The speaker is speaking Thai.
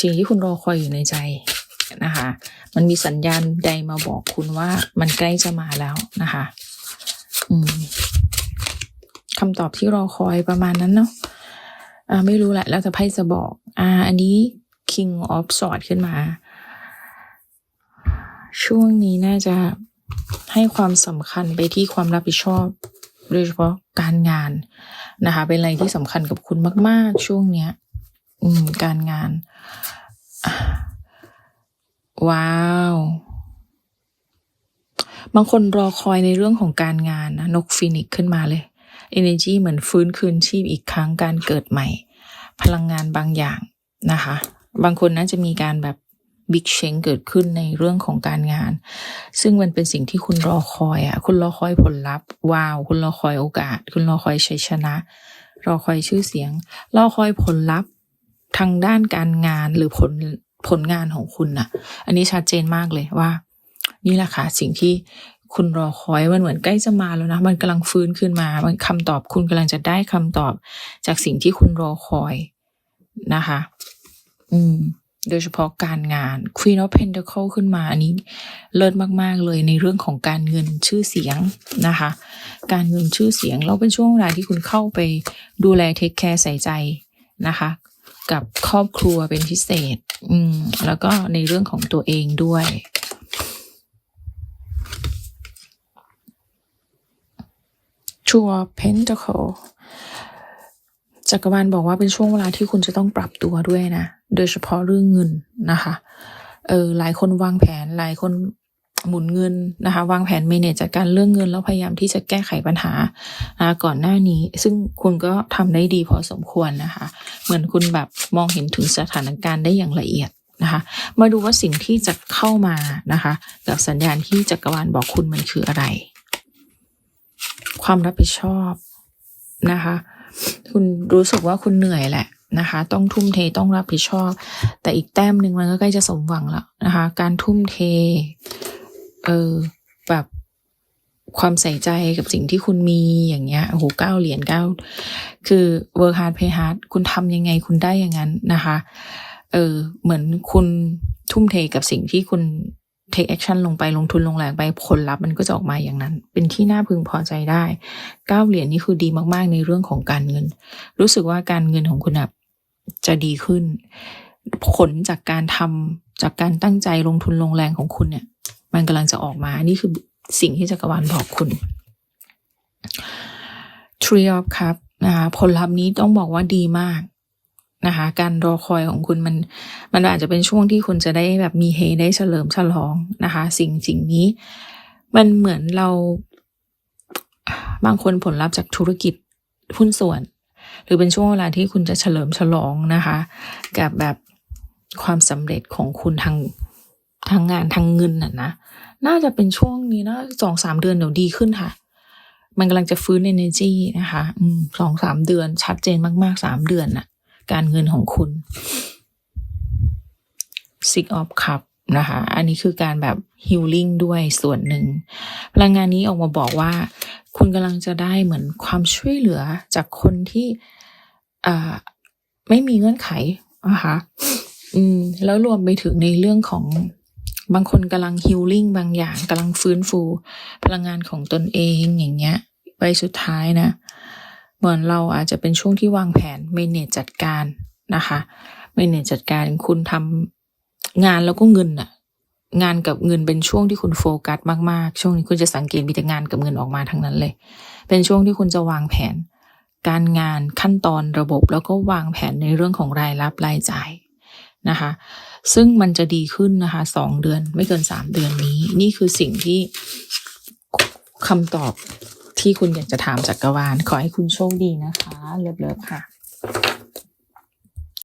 สิ่งที่คุณรอคอยอยู่ในใจนะคะ มันมีสัญญาณใดมาบอกคุณว่ามันใกล้จะมาแล้วนะคะอืมคำตอบที่รอคอยประมาณนั้นเนาะอ่าไม่รู้แหละแล้วแต่ไพ่จะบอก อ่า อันนี้ King of Swords ขึ้นมา ช่วงนี้น่าจะให้ความสำคัญไปที่ความรับผิดชอบโดยเฉพาะการงานนะคะ เป็นอะไรที่สำคัญกับคุณมาก ๆ ช่วงเนี้ย การงาน ว้าว บางคนรอคอยในเรื่องของการงานนะนกฟินิกซ์ขึ้นมาเลย energy เหมือนฟื้นคืนชีพอีกครั้งการเกิดใหม่ พลังงานบางอย่างนะคะ บางคนน่าจะมีการแบบบิ๊กเชงเกิดขึ้นในเรื่องของการงาน ซึ่งมันเป็นสิ่งที่คุณรอคอยอะ คุณรอคอยผลลัพธ์ ว้าว คุณรอคอยโอกาส คุณรอคอยชัยชนะ รอคอยชื่อเสียง รอคอยผลลัพธ์างด้านการงานหรือผลผลงานของคุณน่ะ อันนี้ชัดเจนมากเลยว่า นี่แหละค่ะสิ่งที่คุณรอคอยมันเหมือนใกล้จะมาแล้วนะ มันกำลังฟื้นขึ้นมา มันคำตอบคุณกำลังจะได้คำตอบจากสิ่งที่คุณรอคอยนะคะ อืม โดยเฉพาะการงาน Queen of Pentacle ขึ้นมา อันนี้เลิศมาก ๆ เลยในเรื่องของการเงินชื่อเสียงนะคะ การเงินชื่อเสียงเราเป็นช่วงเวลาที่คุณเข้าไปดูแลเทคแคร์ใส่ใจนะคะ กับครอบครัวเป็นพิเศษ อืม แล้วก็ในเรื่องของตัวเองด้วย Two of Pentacle จักรวาลบอกว่าเป็นช่วงเวลาที่คุณจะต้องปรับตัวด้วยนะ โดยเฉพาะเรื่องเงินนะคะ เออ หลายคนวางแผน หลายคนหมุนเงินนะคะ วางแผนเมเนจจัดการเรื่องเงินแล้วพยายามที่จะแก้ไขปัญหาอ่าก่อนหน้านี้ ซึ่งคุณก็ทำได้ดีพอสมควรนะคะ เหมือนคุณแบบมองเห็นถึงสถานการณ์ได้อย่างละเอียดนะคะ มาดูว่าสิ่งที่จะเข้ามานะคะ กับสัญญาณที่จักรวาลบอกคุณมันคืออะไร ความรับผิดชอบนะคะ คุณรู้สึกว่าคุณเหนื่อยแหละนะคะ ต้องทุ่มเทต้องรับผิดชอบ แต่อีกแต้มหนึ่งมันก็ใกล้จะสมหวังแล้วนะคะ การทุ่มเท เออแบบ ความใส่ใจกับสิ่งที่คุณมีอย่างเงี้ยโอ้โหเก้าเหรียญเก้าคือ work hard play hard คุณทำยังไงคุณได้อย่างนั้นนะคะ เออเหมือนคุณทุ่มเทกับสิ่งที่คุณ take action ลงไปลงทุนลงแรงไปผลลัพธ์มันก็จะออกมาอย่างนั้น เป็นที่น่าพึงพอใจได้เก้าเหรียญนี่คือดีมากๆในเรื่องของการเงิน รู้สึกว่าการเงินของคุณจะดีขึ้น ผลจากการทำจากการตั้งใจลงทุนลงแรงของคุณเนี่ย มันกำลังจะออกมา นี่คือ สิ่งที่จักรวาลบอกคุณ Tree of Cup นะคะผลลัพธ์นี้ต้องบอกว่าดีมากนะคะ การรอคอยของคุณมัน มันอาจจะเป็นช่วงที่คุณจะได้แบบมีเฮได้เฉลิมฉลองนะคะ สิ่งสิ่งนี้ มันเหมือนเรา บางคนผลลัพธ์จากธุรกิจหุ้นส่วน หรือเป็นช่วงเวลาที่คุณจะเฉลิมฉลองนะคะ กับแบบความสำเร็จของคุณทางทางงานทางเงินน่ะนะ น่าจะเป็นช่วงนี้นะสองสามเดือนเดี๋ยวดีขึ้นค่ะ มันกำลังจะฟื้น energy นะคะสองสามเดือนชัดเจนมากๆสามเดือนน่ะ การเงินของคุณ Six of Cup นะคะ อันนี้คือการแบบ healing ด้วยส่วนหนึ่ง พลังงานนี้ออกมาบอกว่า คุณกำลังจะได้เหมือนความช่วยเหลือจากคนที่ไม่มีเงื่อนไขนะคะ อืม แล้วรวมไปถึงในเรื่องของ บางคนกำลังฮิลลิ่งบางอย่างกำลังฟื้นฟู พลังงานของตนเองอย่างเงี้ยไปสุดท้ายนะ เหมือนเราอาจจะเป็นช่วงที่วางแผนเมเนจจัดการนะคะเมเนจจัดการคุณทำงานแล้วก็เงินอะงานกับเงินเป็นช่วงที่คุณโฟกัสมากๆ ช่วงนี้คุณจะสังเกตมีแต่งานกับเงินออกมาทั้งนั้นเลย เป็นช่วงที่คุณจะวางแผน การงานขั้นตอนระบบแล้วก็วางแผนในเรื่องของรายรับรายจ่าย นะคะ ซึ่งมันจะดีขึ้นนะคะสองเดือนไม่เกินสามเดือนนี้ นี่คือสิ่งที่คำตอบที่คุณอยากจะถามจักรวาลขอให้คุณโชคดีนะคะ เลิฟๆค่ะ